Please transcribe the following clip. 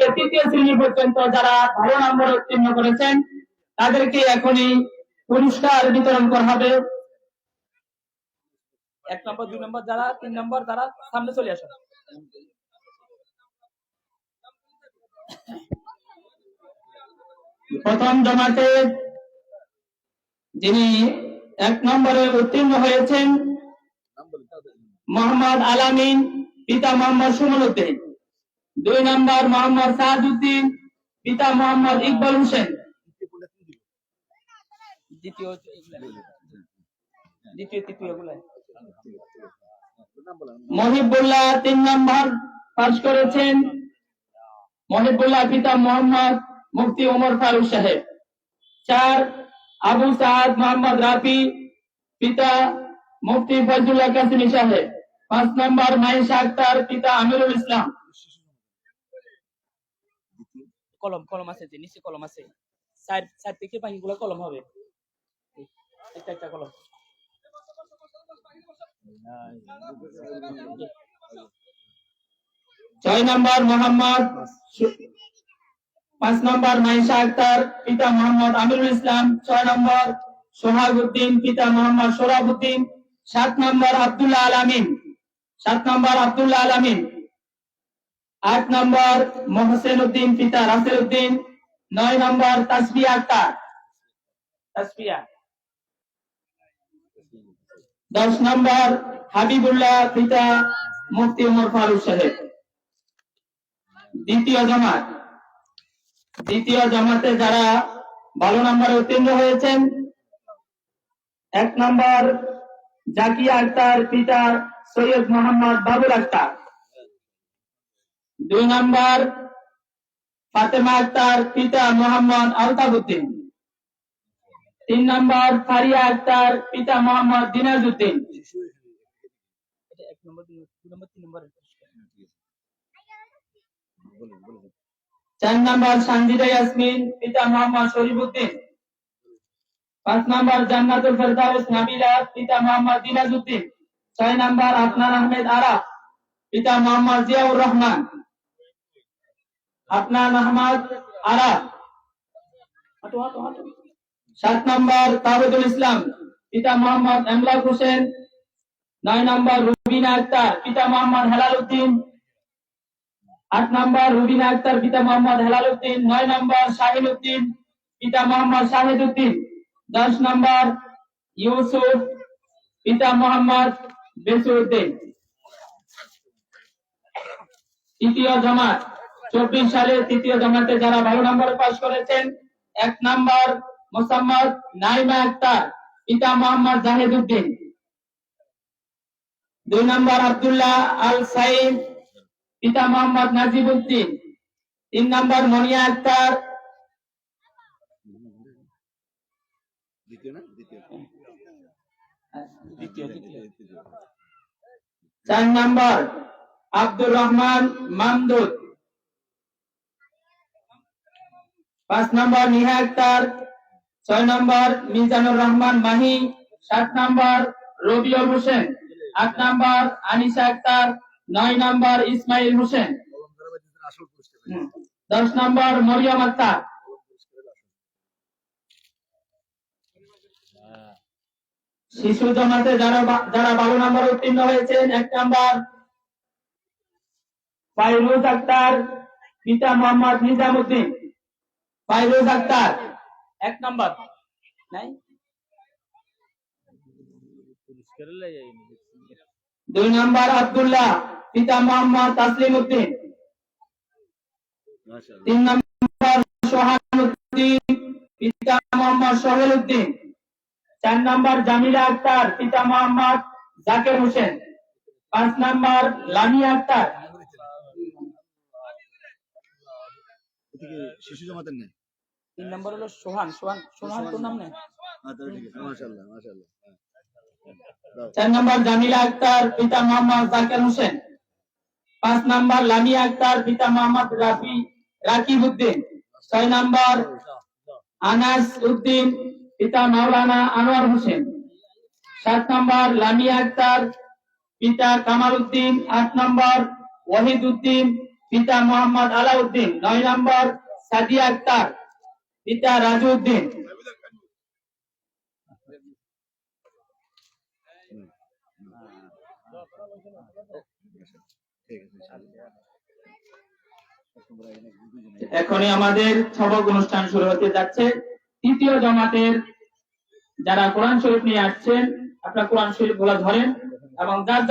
থেকে তৃতীয় শ্রেণি পর্যন্ত যারা ভালো নম্বর উত্তীর্ণ করেছেন তাদেরকে এখনই পুরস্কার বিতরণ করা হবে। এক নম্বর দুই নম্বর যারা তিন নম্বর যারা সামনে চলে আসো। প্রথম জমাতে যিনি এক নম্বরে উত্তীর্ণ হয়েছেন মোহাম্মদ আলামিন পিতা মোহাম্মদ সুমন উদ্দিন। দুই নম্বর মোহাম্মদ সাহাদুদ্দিন পিতা মোহাম্মদ ইকবাল হোসেন। দ্বিতীয় দ্বিতীয় তৃতীয় মহিবুল্লাহ তিন নম্বর পাশ করেছেন। মহিবুল্লাহ পিতা মোহাম্মদ মুফতি ওমর ফারুক সাহেব। চার আবু সাদ মোহাম্মদ রাফি পিতা মুফতি ফজলুল্লাহ কাসিমি সাহেব। পাঁচ নম্বর মাইশা আক্তার পিতা আমিরুল ইসলাম। কলম কলম আছে যে, নিচে কলম আছে। সাইড সাইড থেকে বাকিগুলো কলম হবে। একটা একটা কলম। ছয় নম্বর মোহাম্মদ পাঁচ নম্বর মাইশা আক্তার, পিতা মোহাম্মদ আমিরুল ইসলাম। ছয় নম্বর সোহাগ উদ্দিন পিতা মোহাম্মদ সোরাব উদ্দিন সাত নম্বর আব্দুল্লাহ আলামিন সাত নম্বর আব্দুল্লাহ আলামিন আট নম্বর মোহসেন উদ্দিন পিতা রাসেল উদ্দিন নয় নম্বর তাসবিয়া আক্তার। তাসফিয়া। দশ নম্বর হাবিবুল্লাহ, পিতা মুফতি উমর ফারুক সাহেব। দ্বিতীয় জামাত। দ্বিতীয় জামাতে যারা ভালো নম্বরে উত্তীর্ণ হয়েছেন, এক নম্বর জাকিয়া আক্তার, পিতা সৈয়দ মোহাম্মদ বাবুল আক্তার। দুই নম্বর ফাতেমা আক্তার পিতা মোহাম্মদ আলতাবুদ্দিন তিন নম্বর ফারিয়া আক্তার পিতা মোহাম্মদ নম্বর চার নম্বর সানজিদা ইয়াসমিন, পিতা মোহাম্মদ শরীফুদ্দিন পাঁচ নম্বর জান্নাতুল ফেরদাউস নাবিলা, পিতা মোহাম্মদ দিনাজউদ্দিন। ছয় নম্বর আফনান আহমেদ আরাফ, পিতা মোহাম্মদ জিয়াউর রহমান। হাঁটো, হাঁটো, হাঁটো। সাত নম্বর তাহিদুল ইসলাম পিতা মোহাম্মদ এমলাক হোসেন। নয় নম্বর রুবিনা আক্তার পিতা মোহাম্মদ হেলাল উদ্দিন। আট নম্বর রুবিনা আক্তার পিতা মোহাম্মদ হেলাল উদ্দিন। নয় নম্বর শাহিন উদ্দিন পিতা মোহাম্মদ শাহিদ উদ্দিন। দশ নম্বর ইউসুফ পিতা মোহাম্মদ বেসুদ্দিন তৃতীয় জামাত চব্বিশ সালে তৃতীয় জামাতে যারা ভালো নম্বরে পাশ করেছেন এক নম্বর মোসাম্মদ নাইমা আক্তার পিতা মোহাম্মদ জাহিদ উদ্দিন দুই নম্বর আবদুল্লাহ আল সাইদ পিতা মোহাম্মদ নাজিব উদ্দিন। তিন নম্বর মনিয়া আক্তার। চার নম্বর আব্দুর রহমান মামদুদ। পাঁচ নম্বর নিহা আক্তার ছয় নম্বর মিজানুর রহমান মাহি, সাত নম্বর রবিউল হোসেন, আট নম্বর আনিসা আক্তার, নয় নম্বর ইসমাইল হোসেন। দশ নম্বর মরিয়ম আক্তার। শিশু জমাতে যারা যারা বারো নম্বর উত্তীর্ণ হয়েছেন, এক নম্বর ফাইরুজ আক্তার, পিতা মোহাম্মদ নিজামুদ্দিন। ফাইরুজ আক্তার এক নম্বর। নাই? দুই নম্বর আব্দুল্লাহ পিতা মোহাম্মদ তাসলিম উদ্দিন। তিন নম্বর সোহান উদ্দিন পিতা মোহাম্মদ সোহেল উদ্দিন। চার নম্বর জামিলা আক্তার পিতা মোহাম্মদ জাকির হোসেন। পাঁচ নম্বর লামিয়া আক্তার। শিশু জমাতের নেই তিন নম্বর হলো সোহান। সোহান সোহান তোর নাম নেই মাশাআল্লাহ মাশাআল্লাহ। হ্যাঁ। চার নম্বর জামিলা আক্তার পিতা মোহাম্মদ জাকির হোসেন। পাঁচ নম্বর লামিয়া আক্তার পিতা মোহাম্মদ রাফি রাকিব উদ্দিন ছয় নম্বর আনাস উদ্দিন পিতা মাওলানা আনোয়ার হোসেন। সাত নম্বর লামিয়া আক্তার পিতা কামাল উদ্দিন। আট নম্বর ওয়াহিদ উদ্দিন পিতা মোহাম্মদ আলাউদ্দিন। নয় নম্বর সাদিয়া আক্তার। পিতা রাজু উদ্দিন ঠিক আছে ইনশাআল্লাহ। এখনই আমাদের সবক অনুষ্ঠান শুরু হতে যাচ্ছে তৃতীয় জমাতের যারা কোরআন শরীফ নিয়ে আসছেন, আপনারা কোরআন শরীফগুলা ধরেন এবং যার